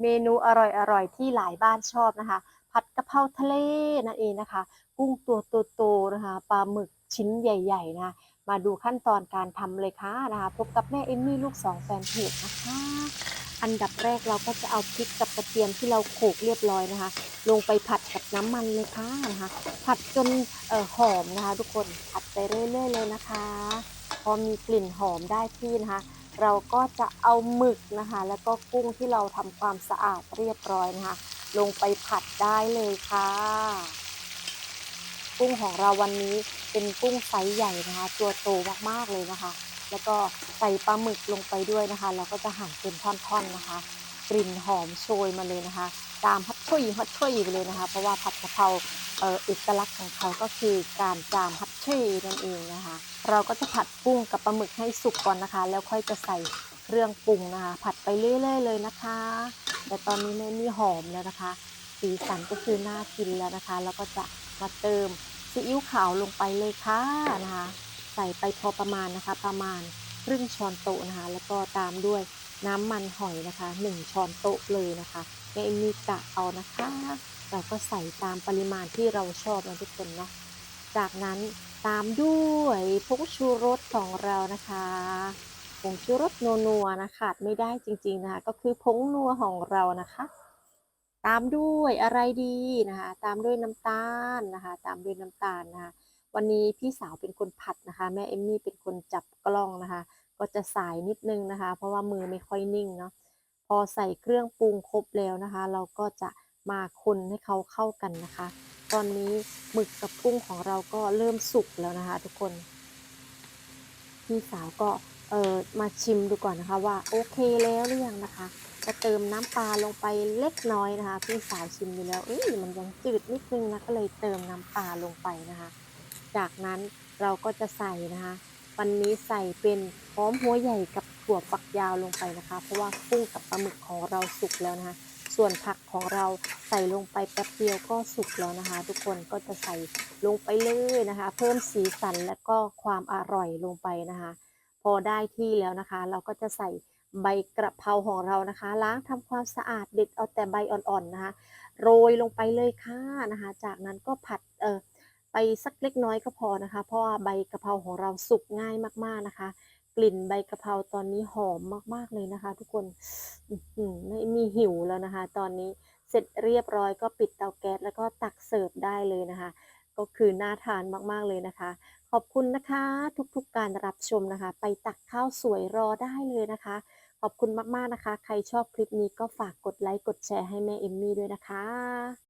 เมนูอร่อยๆ ที่หลายบ้านชอบนะคะ ผัดกะเพราทะเลนั่นเองนะคะ กุ้งตัวโตๆนะคะปลาหมึกชิ้นใหญ่ๆนะคะมาดูขั้นตอนการทำเลยค่ะนะคะพบกับแม่เอมมี่ลูกสองแฟนเพจนะคะ อันดับแรกเราก็จะเอาพริกกับกระเทียมที่เราโขลกเรียบร้อยนะคะ ลงไปผัดกับน้ำมันเลยค่ะนะคะ ผัดจนออหอมนะคะ ทุกคนผัดไปเรื่อยๆเลยนะคะ พอมีกลิ่นหอมได้ที่นะคะ เราก็จะเอาหมึกนะคะ แล้วก็กุ้งที่เราทำความสะอาดเรียบร้อยนะคะ ลงไปผัดได้เลยค่ะ กุ้งของเราวันนี้เป็นกุ้งไซส์ใหญ่นะคะ ตัวโตมากๆเลยนะคะ แล้วก็ใส่ปลาหมึกลงไปด้วยนะคะ เราก็จะหั่นเป็นท่อนๆนะคะ กลิ่นหอมโชยมาเลยนะคะ ตามฮัตช่ยฮัตช่ยไปเลยนะคะ เพราะว่าผัดกะเพราเอ่อเอกลักษณ์ของเขาก็คือการจามฮัตช่ยนั่นเองนะคะ เราก็จะผัดกุ้งกับปลาหมึกให้สุกก่อนนะคะ แล้วค่อยจะใส่เครื่องปรุงนะคะ ผัดไปเรื่อยๆเลยนะคะ แต่ตอนนี้แม่นี่หอมแล้วนะคะ สีสันก็คือน่ากินแล้วนะคะ แล้วก็จะมาเติมซีอิ๊วขาวลงไปเลยค่ะนะคะ ใส่ไปพอประมาณนะคะ ประมาณครึ่งช้อนโต๊ะนะคะ แล้วก็ตามด้วย น้ำมันหอยนะคะหนึ่งช้อนโต๊ะเลยนะคะแม่เอมมี่กะเอานะคะ เราก็ใส่ตามปริมาณที่เราชอบนะทุกคนเนาะจากนั้นตามด้วยผงชูรสของเรานะคะผงชูรสนัวๆนะขาดไม่ได้จริงๆนะคะก็คือผงนัวของเรานะคะ ตามด้วยอะไรดีนะคะ ตามด้วยน้ำตาลนะคะ ตามด้วยน้ำตาลนะคะวันนี้พี่สาวเป็นคนผัดนะคะ แม่เอมมี่เป็นคนจับกล้องนะคะ ก็จะสายนิดนึงนะคะ เพราะว่ามือไม่ค่อยนิ่งเนาะพอใส่เครื่องปรุงครบแล้วนะคะ เราก็จะมาคนให้เขาเข้ากันนะคะ ตอนนี้หมึกกับกุ้งของเราก็เริ่มสุกแล้วนะคะ ทุกคนพี่สาวก็เออมาชิมดูก่อนนะคะว่าโอเคแล้วหรือยังนะคะจะเติมน้ำปลาลงไปเล็กน้อยนะคะ พี่สาวชิมดูแล้วเอ้ยมันยังจืดนิดนึงนะก็เลยเติมน้ำปลาลงไปนะคะ จากนั้นเราก็จะใส่นะคะ วันนี้ใส่เป็นหอมหัวใหญ่กับถั่วฝักยาวลงไปนะคะ เพราะว่ากุ้งกับปลาหมึกของเราสุกแล้วนะคะ ส่วนผักของเราใส่ลงไปแป๊บเดียวก็สุกแล้วนะคะ ทุกคนก็จะใส่ลงไปเลยนะคะ เพิ่มสีสันและก็ความอร่อยลงไปนะคะ พอได้ที่แล้วนะคะ เราก็จะใส่ใบกระเพราของเรานะคะ ล้างทำความสะอาดเด็ดเอาแต่ใบอ่อนๆนะคะ โรยลงไปเลยค่ะนะคะ จากนั้นก็ผัดเออ ไปสักเล็กน้อยก็พอนะคะ เพราะว่าใบกะเพราของเราสุกง่ายมากๆนะคะ กลิ่นใบกะเพราตอนนี้หอมมากๆเลยนะคะ ทุกคนไม่มีหิวแล้วนะคะ ตอนนี้เสร็จเรียบร้อยก็ปิดเตาแก๊สแล้วก็ตักเสิร์ฟได้เลยนะคะ ก็คือน่าทานมากๆเลยนะคะ ขอบคุณนะคะทุกๆการรับชมนะคะ ไปตักข้าวสวยรอได้เลยนะคะ ขอบคุณมากๆนะคะ ใครชอบคลิปนี้ก็ฝากกดไลค์กดแชร์ให้แม่เอมมี่ด้วยนะคะ